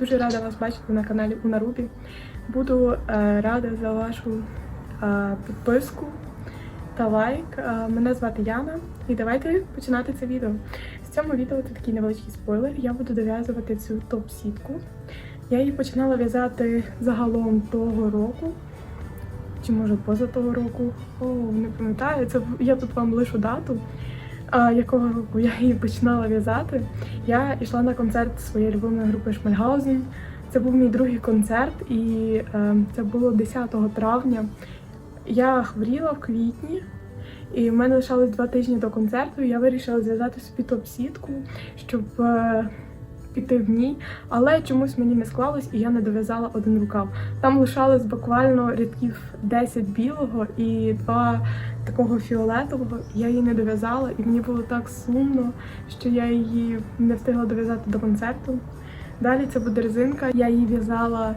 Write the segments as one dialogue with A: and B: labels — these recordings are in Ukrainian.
A: дуже рада вас бачити на каналі у Нарубі. Буду е, рада за вашу е, підписку та лайк. Е, мене звати Яна, і давайте починати це відео. В цьому відео це такий невеличкий спойлер. Я буду дов'язувати цю топ-сітку. Я її починала в'язати загалом того року. Чи може поза того року? О, не пам'ятаю. Це я тут вам лишу дату. Якого року я її починала в'язати. Я йшла на концерт своєї любимої групи Шмальгаузен. Це був мій другий концерт, і е, це було 10 травня. Я хворіла в квітні, і в мене лишалось два тижні до концерту. і Я вирішила зв'язати собі топ-сітку, щоб е, піти в ній. Але чомусь мені не склалось, і я не дов'язала один рукав. Там лишалось буквально рядків 10 білого і два такого фіолетового. Я її не дов'язала, і мені було так сумно, що я її не встигла дов'язати до концерту. Далі це буде резинка. Я її в'язала.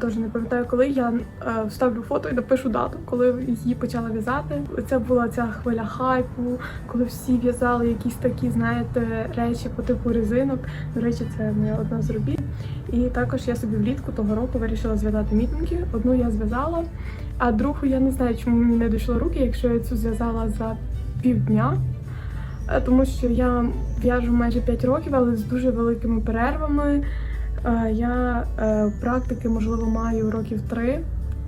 A: Тож не пам'ятаю, коли я е, вставлю фото і напишу дату, коли її почала в'язати. Це була ця хвиля хайпу, коли всі в'язали якісь такі, знаєте, речі по типу резинок. До речі, це моя одна з робіт. І також я собі влітку того року вирішила зв'язати мітинги. Одну я зв'язала, а другу я не знаю, чому мені не дійшло руки, якщо я цю зв'язала за півдня. Е, Тому що я в'яжу майже 5 років, але з дуже великими перервами. Е, Я е, практики, можливо, маю років 3,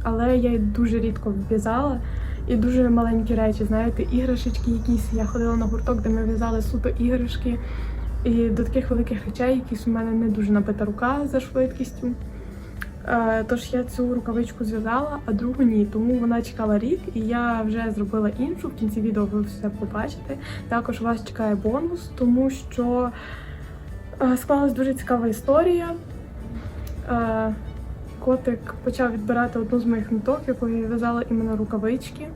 A: але я й дуже рідко в'язала. І дуже маленькі речі, знаєте, іграшечки якісь. Я ходила на гурток, де ми в'язали суто іграшки. І до таких великих речей, якісь у мене не дуже набита рука за швидкістю. Е, Тож я цю рукавичку зв'язала, а другу ні. Тому вона чекала рік, і я вже зробила іншу. В кінці відео ви все побачите. Також вас чекає бонус, тому що склалась дуже цікава історія. Е, Котик почав відбирати одну з моїх ниток, якою я в'язала іменно рукавички.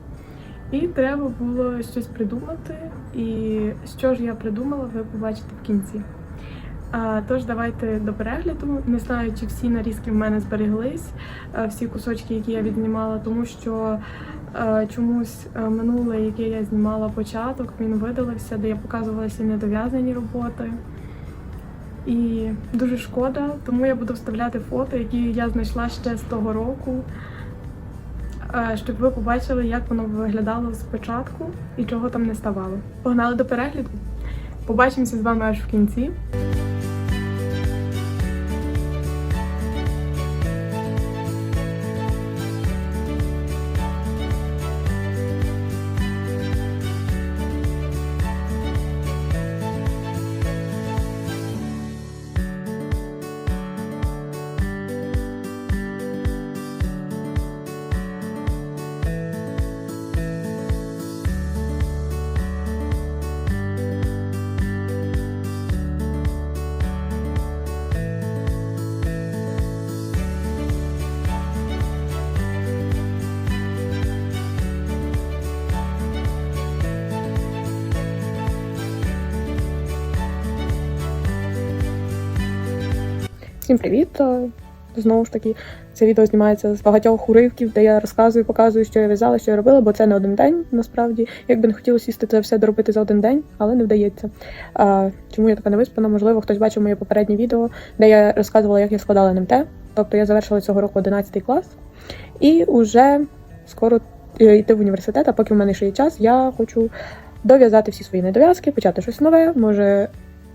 A: І треба було щось придумати. І що ж я придумала, ви побачите в кінці. А, тож давайте до перегляду. Не знаю, чи всі нарізки в мене збереглись, е, всі кусочки, які я відзнімала, тому що е, чомусь е, минуле, яке я знімала початок, він видалився, де я показувала всі недов'язані роботи. І дуже шкода, тому я буду вставляти фото, які я знайшла ще з того року, е, щоб ви побачили, як воно виглядало спочатку і чого там не ставало. Погнали до перегляду. Побачимося з вами аж в кінці. Всім привіт! Е, Знову ж таки, це відео знімається з багатьох уривків, де я розказую, показую, що я в'язала, що я робила, бо це не один день. Насправді, якби не хотілося сісти це все доробити за один день, але не вдається. А, чому я така невиспана? Можливо, хтось бачив моє попереднє відео, де я розказувала, як я складала НМТ. Тобто я завершила цього року 11 клас, і вже скоро е, йти в університет. А поки в мене ще є час, я хочу дов'язати всі свої недов'язки, почати щось нове, може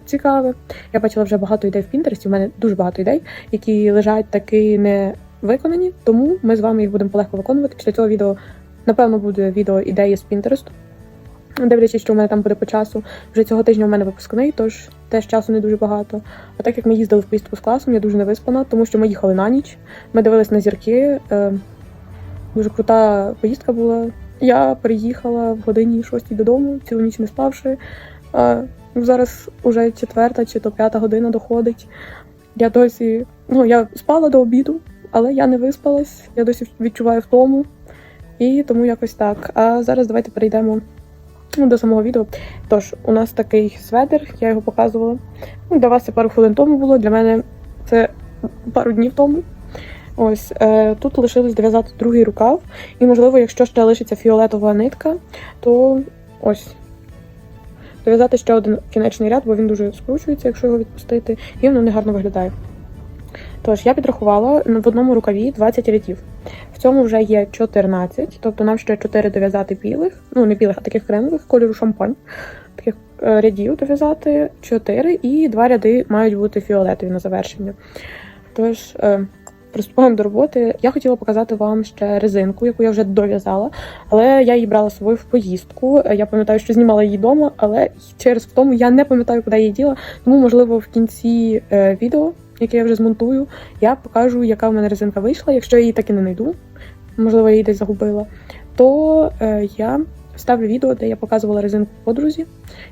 A: цікаве. Я бачила вже багато ідей в Пінтересті. У мене дуже багато ідей, які лежать таки не виконані. Тому ми з вами їх будемо полегко виконувати. Після цього відео, напевно, буде відео ідеї з Пінтересту. Дивлячись, що в мене там буде по часу. Вже цього тижня у мене випускний, тож теж часу не дуже багато. А так як ми їздили в поїздку з класом, я дуже не виспана, тому що ми їхали на ніч. Ми дивились на зірки. Е, дуже крута поїздка була. Я приїхала в годині шостій додому, цілу ніч не спавши. Зараз уже четверта чи то п'ята година доходить. Я досі, ну я спала до обіду, але я не виспалась. Я досі відчуваю втому. І тому якось так. А зараз давайте перейдемо ну, до самого відео. Тож, у нас такий сведер, я його показувала. Ну, Для вас це пару хвилин тому було, для мене це пару днів тому. Ось е, тут лишилось дов'язати другий рукав. І, можливо, якщо ще лишиться фіолетова нитка, то ось дов'язати ще один кінечний ряд, бо він дуже скручується, якщо його відпустити, і воно не гарно виглядає. Тож я підрахувала в одному рукаві 20 рядів. В цьому вже є 14, тобто нам ще 4 дов'язати білих, ну не білих, а таких кремових, кольору шампань. Таких е, рядів дов'язати 4 і 2 ряди мають бути фіолетові на завершення. Тож, е, приступаємо до роботи. Я хотіла показати вам ще резинку, яку я вже дов'язала, але я її брала з собою в поїздку. Я пам'ятаю, що знімала її вдома, але через втому я не пам'ятаю, куди її діла. Тому, можливо, в кінці е, відео, яке я вже змонтую, я покажу, яка в мене резинка вийшла. Якщо я її так і не знайду, можливо, я її десь загубила, то е, я вставлю відео, де я показувала резинку подрузі,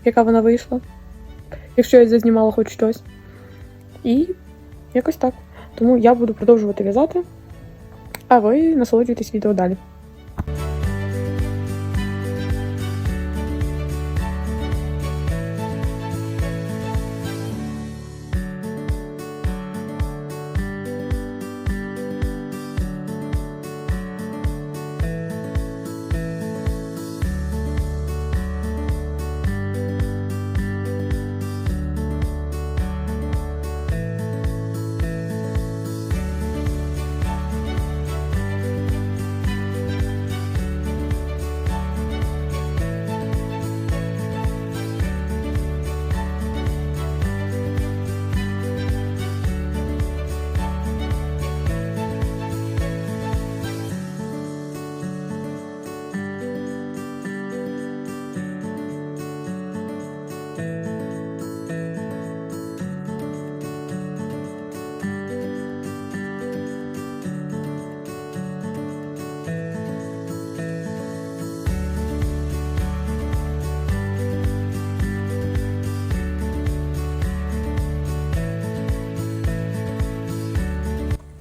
A: яка вона вийшла. Якщо я зазнімала хоч щось. І якось так. Тому я буду продовжувати в'язати, а ви насолоджуйтесь відео далі.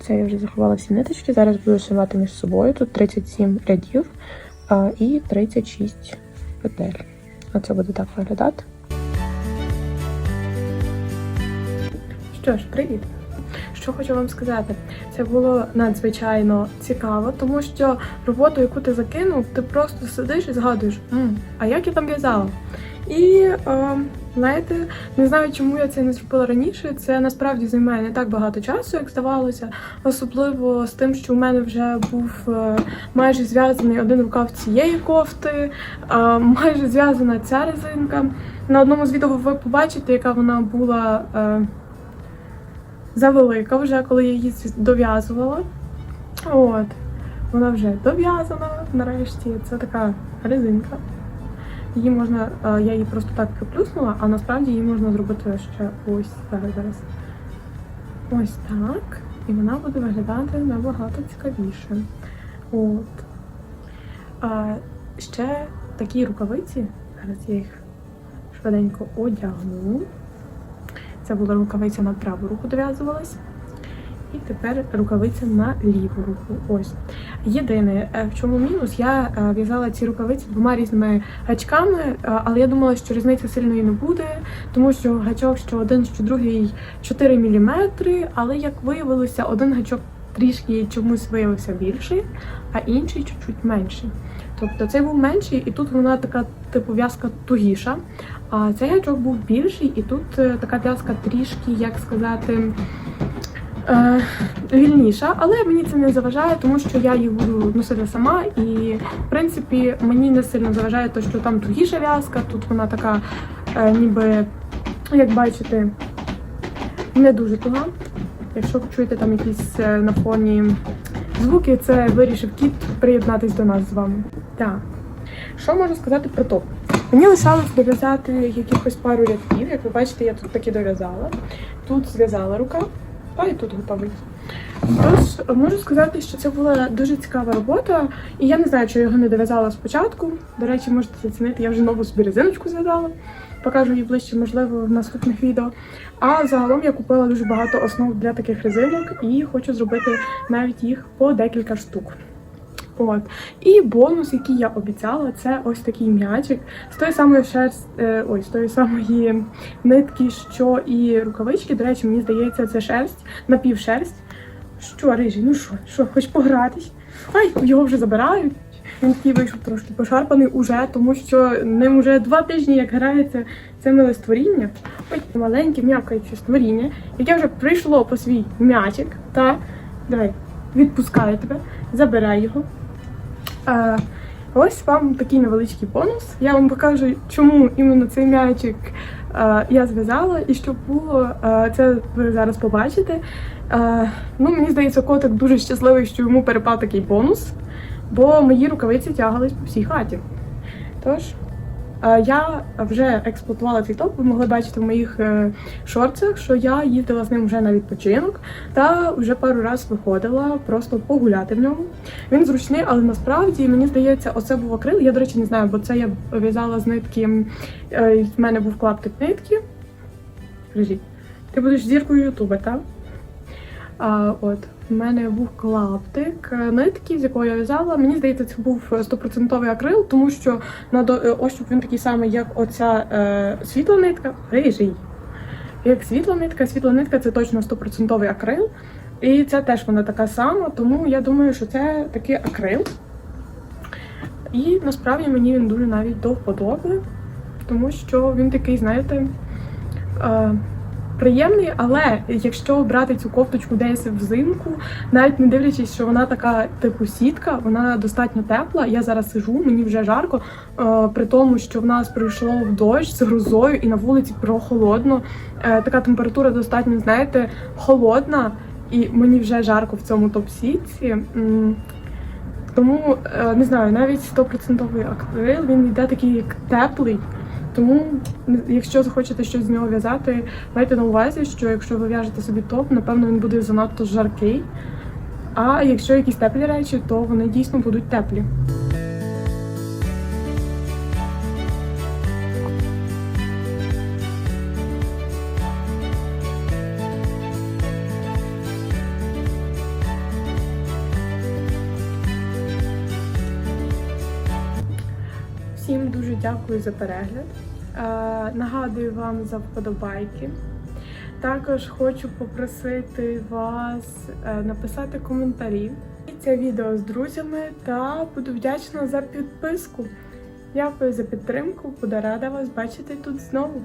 A: Це я вже заховала всі ниточки. Зараз буду шивати між собою. Тут 37 рядів а, і 36 петель. Оце буде так виглядати. Що ж, привіт! Що хочу вам сказати, це було надзвичайно цікаво, тому що роботу, яку ти закинув, ти просто сидиш і згадуєш, «М, а як я там в'язала? І е, знаєте, не знаю, чому я це не зробила раніше. Це насправді займає не так багато часу, як здавалося, особливо з тим, що у мене вже був е, майже зв'язаний один рукав цієї кофти, майже зв'язана ця резинка. На одному з відео ви побачите, яка вона була. Е, завелика вже, коли я її дов'язувала. От. Вона вже дов'язана нарешті. Це така резинка. Її можна, е, я її просто так приплюснула, а насправді її можна зробити ще ось зараз. зараз. Ось так. І вона буде виглядати набагато цікавіше. От. А ще такі рукавиці. Зараз я їх швиденько одягну. Це була рукавиця на праву руку дов'язувалась. І тепер рукавиця на ліву руку. Ось. Єдине, е, в чому мінус, я е, в'язала ці рукавиці двома різними гачками, е, але я думала, що різниці сильної не буде, тому що гачок, що один, що другий 4 мм, але як виявилося, один гачок трішки чомусь виявився більший, а інший чуть-чуть менший. Тобто цей був менший, і тут вона така типу в'язка тугіша. А цей гачок був більший, і тут така в'язка трішки, як сказати, е, вільніша. Але мені це не заважає, тому що я їх буду носити сама. І, в принципі, мені не сильно заважає те, що там тугіша в'язка, тут вона така, е, ніби, як бачите, не дуже туга. Якщо чуєте там якісь е, на фоні звуки, це вирішив кіт приєднатись до нас з вами. Так. Що можу сказати про топ? Мені лишалось дов'язати якихось пару рядків. Як ви бачите, я тут таки дов'язала. Тут зв'язала рука, а і тут готовий. Тож можу сказати, що це була дуже цікава робота, і я не знаю, чи я його не дов'язала спочатку. До речі, можете зацінити, я вже нову собі резиночку зв'язала. Покажу її ближче, можливо, в наступних відео. А загалом я купила дуже багато основ для таких резинок і хочу зробити навіть їх по декілька штук. От. І бонус, який я обіцяла, це ось такий м'ячик з тої самої шерсть, е, ой, з тої самої нитки, що і рукавички. До речі, мені здається, це шерсть, напівшерсть. Що, рижий, ну що, що, хоч погратись? Ай, його вже забирають. Він такий вийшов трошки пошарпаний уже, тому що ним уже два тижні як грається це миле створіння. Ой, маленьке м'якаюче створіння, яке вже прийшло по свій м'ячик. Та давай, відпускаю тебе, забирай його. Ось вам такий невеличкий бонус. Я вам покажу, чому іменно цей м'ячик я зв'язала і що було. Це ви зараз побачите. Ну, мені здається, котик дуже щасливий, що йому перепав такий бонус, бо мої рукавиці тягались по всій хаті. Тож, я вже експлуатувала цей топ, ви могли бачити в моїх е, шорцах, що я їздила з ним вже на відпочинок та вже пару разів виходила просто погуляти в ньому. Він зручний, але насправді мені здається, оце був акрил. Я, до речі, не знаю, бо це я в'язала з нитки. е, В мене був клаптик нитки. Кажіть, ти будеш зіркою Ютуба, так? А, от, в мене був клаптик е, нитки, з якої я в'язала. Мені здається, це був стопроцентовий акрил, тому що на до- е, ощуп він такий самий, як оця е, світла нитка. Рижий. Як світла нитка, світла нитка це точно стопроцентовий акрил. І це теж вона така сама, тому я думаю, що це такий акрил. І насправді мені він дуже навіть до вподоби, тому що він такий, знаєте, е, приємний, але якщо брати цю кофточку десь взимку, навіть не дивлячись, що вона така типу сітка, вона достатньо тепла. Я зараз сижу, мені вже жарко, е, при тому, що в нас прийшло в дощ з грозою і на вулиці прохолодно. Е, така температура достатньо, знаєте, холодна, і мені вже жарко в цьому топ-сітці. Тому е, не знаю, навіть 100% акрил, він йде такий як теплий. Тому, якщо захочете щось з нього в'язати, майте на увазі, що якщо ви в'яжете собі топ, напевно він буде занадто жаркий. А якщо якісь теплі речі, то вони дійсно будуть теплі. Дякую за перегляд. Е, нагадую вам за вподобайки. Також хочу попросити вас е, написати коментарі. Це відео з друзями та буду вдячна за підписку. Дякую за підтримку. Буду рада вас бачити тут знову.